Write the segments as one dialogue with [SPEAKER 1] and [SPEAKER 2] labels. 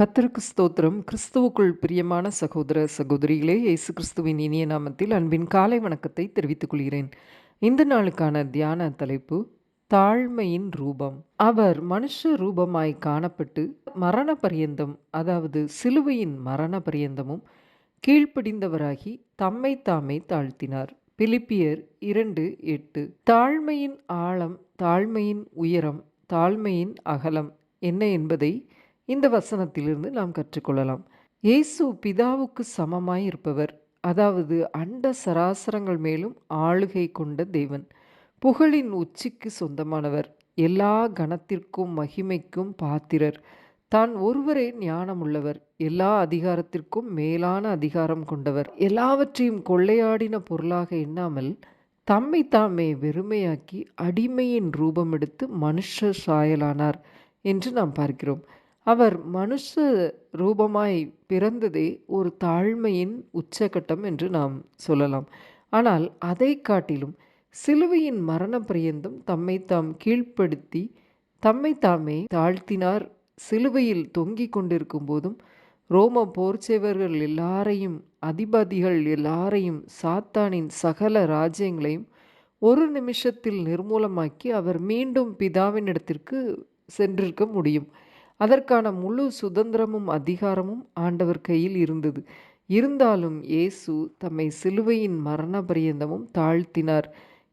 [SPEAKER 1] கர்த்தருக்கு ஸ்தோத்திரம். கிறிஸ்துவுக்குள் பிரியமான சகோதர சகோதரிகளே இயேசு கிறிஸ்துவின் இனிய நாமத்தில் அன்பின் காலை வணக்கத்தை தெரிவித்துக் கொள்கிறேன். இந்த நாளுக்கான தியான தலைப்பு தாழ்மையின் ரூபம். அவர் மனுஷ ரூபமாய் காணப்பட்டு மரண பரியந்தம் அதாவது சிலுவையின் மரண பரியந்தமும் கீழ்ப்படிந்தவராகி தம்மை தாமே தாழ்த்தினார். பிலிப்பியர் இரண்டு எட்டு தாழ்மையின் ஆழம் தாழ்மையின் உயரம் தாழ்மையின் அகலம் என்ன என்பதை இந்த வசனத்திலிருந்து நாம் கற்றுக்கொள்ளலாம். இயேசு பிதாவுக்கு சமமாய் இருப்பவர் அதாவது அண்ட சராசரங்கள் மேலும் ஆளுகை கொண்ட தேவன். புகழின் உச்சிக்கு சொந்தமானவர் எல்லா கணத்திற்கும் மகிமைக்கும் பாத்திரர். தான் ஒருவரே ஞானமுள்ளவர் எல்லா அதிகாரத்திற்கும் மேலான அதிகாரம் கொண்டவர். எல்லாவற்றையும் கொள்ளையாடின பொருளாக எண்ணாமல் தம்மை தாமே வெறுமையாக்கி அடிமையின் ரூபம் எடுத்து மனுஷ சாயலானார் என்று நாம் பார்க்கிறோம். அவர் மனுஷ ரூபமாய் பிறந்ததே ஒரு தாழ்மையின் உச்சகட்டம் என்று நாம் சொல்லலாம். ஆனால் அதை காட்டிலும் சிலுவையின் மரண பிரியந்தம் தம்மை தாம் கீழ்ப்படுத்தி தம்மை தாமே தாழ்த்தினார். சிலுவையில் தொங்கிக் கொண்டிருக்கும் போதும் ரோம போர்ச்சேவர்கள் எல்லாரையும் அதிபதிகள் எல்லாரையும் சாத்தானின் சகல ராஜ்யங்களையும் ஒரு நிமிஷத்தில் நிர்மூலமாக்கி அவர் மீண்டும் பிதாவினிடத்திற்கு சென்றிருக்க முடியும். அதற்கான முழு சுதந்திரமும் அதிகாரமும் ஆண்டவர் கையில் இருந்தது. இருந்தாலும் இயேசு தம்மை சிலுவையின் மரண பரியந்தமும் தாழ்த்தினார்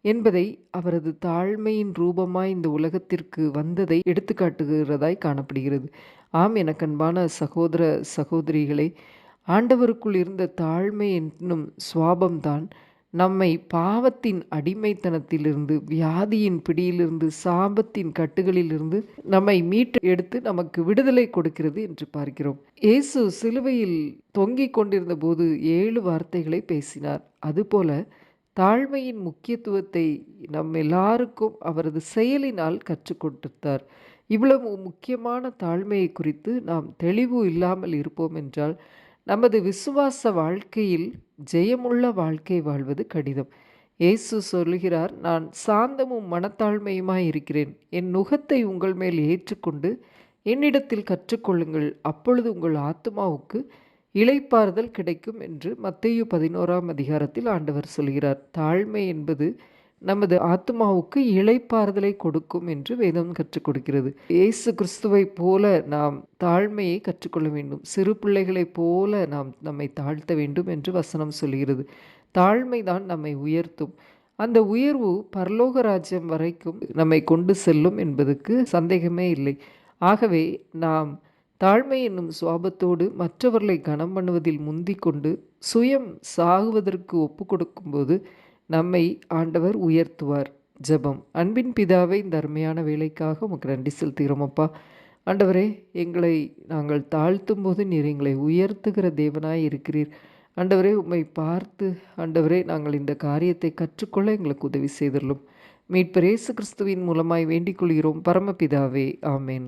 [SPEAKER 1] என்பதை அவரது தாழ்மையின் ரூபமாய் இந்த உலகத்திற்கு வந்ததை எடுத்துக்காட்டுகிறதாய் காணப்படுகிறது. ஆம் எனக்கன்பான சகோதர சகோதரிகளை ஆண்டவருக்குள் இருந்த தாழ்மை என்னும் சுவாபம்தான் நம்மை பாவத்தின் அடிமைத்தனத்திலிருந்து வியாதியின் பிடியிலிருந்து சாபத்தின் கட்டுகளிலிருந்து நம்மை மீட்டு எடுத்து நமக்கு விடுதலை கொடுக்கிறது என்று பார்க்கிறோம். இயேசு சிலுவையில் தொங்கிக் கொண்டிருந்த போது ஏழு வார்த்தைகளை பேசினார். அதுபோல தாழ்மையின் முக்கியத்துவத்தை நம் எல்லாருக்கும் அவரது செயலினால் கற்றுக் கொடுத்தார். இவ்வளவு முக்கியமான தாழ்மையை குறித்து நாம் தெளிவு இல்லாமல் இருப்போம் என்றால் நமது விசுவாச வாழ்க்கையில் ஜெயமுள்ள வாழ்க்கை வாழ்வது கடிதம் இயேசு சொல்லுகிறார் நான் சாந்தமும் மனத்தாழ்மையுமாய் இருக்கிறேன். என் நுகத்தை உங்கள் மேல் ஏற்றுக்கொண்டு என்னிடத்தில் கற்றுக்கொள்ளுங்கள். அப்பொழுது உங்கள் ஆத்மாவுக்கு இளைப்பாறுதல் கிடைக்கும் என்று மத்தேயு பதினோராம் அதிகாரத்தில் ஆண்டவர் சொல்கிறார். தாழ்மை என்பது நமது ஆத்மாவுக்கு இழைப்பாறுதலை கொடுக்கும் என்று வேதம் கற்றுக் கொடுக்கிறது. இயேசு கிறிஸ்துவை போல நாம் தாழ்மையை கற்றுக்கொள்ள வேண்டும். சிறு பிள்ளைகளைப் போல நாம் நம்மை தாழ்த்த வேண்டும் என்று வசனம் சொல்கிறது. தாழ்மைதான் நம்மை உயர்த்தும். அந்த உயர்வு பரலோக ராஜ்யம் வரைக்கும் நம்மை கொண்டு செல்லும் என்பதுக்கு சந்தேகமே இல்லை. ஆகவே நாம் தாழ்மை என்னும் சுவாபத்தோடு மற்றவர்களை கனம் பண்ணுவதில் முந்திக் கொண்டு சுயம் சாகுவதற்கு ஒப்பு கொடுக்கும்போது நம்மை ஆண்டவர் உயர்த்துவார். ஜெபம். அன்பின் பிதாவை இந்த அருமையான வேலைக்காக உமக்கு நன்றி செலுத்துகிறோமப்பா ஆண்டவரே எங்களை நாங்கள் தாழ்த்தும் போது நீர் எங்களை உயர்த்துகிற தேவனாய் இருக்கிறீர். ஆண்டவரே உம்மை பார்த்து ஆண்டவரே நாங்கள் இந்த காரியத்தை கற்றுக்கொள்ள எங்களுக்கு உதவி செய்துள்ளோம் மீட்பு இயேசு கிறிஸ்துவின் மூலமாய் வேண்டிக் கொள்கிறோம். பரமபிதாவே ஆமேன்.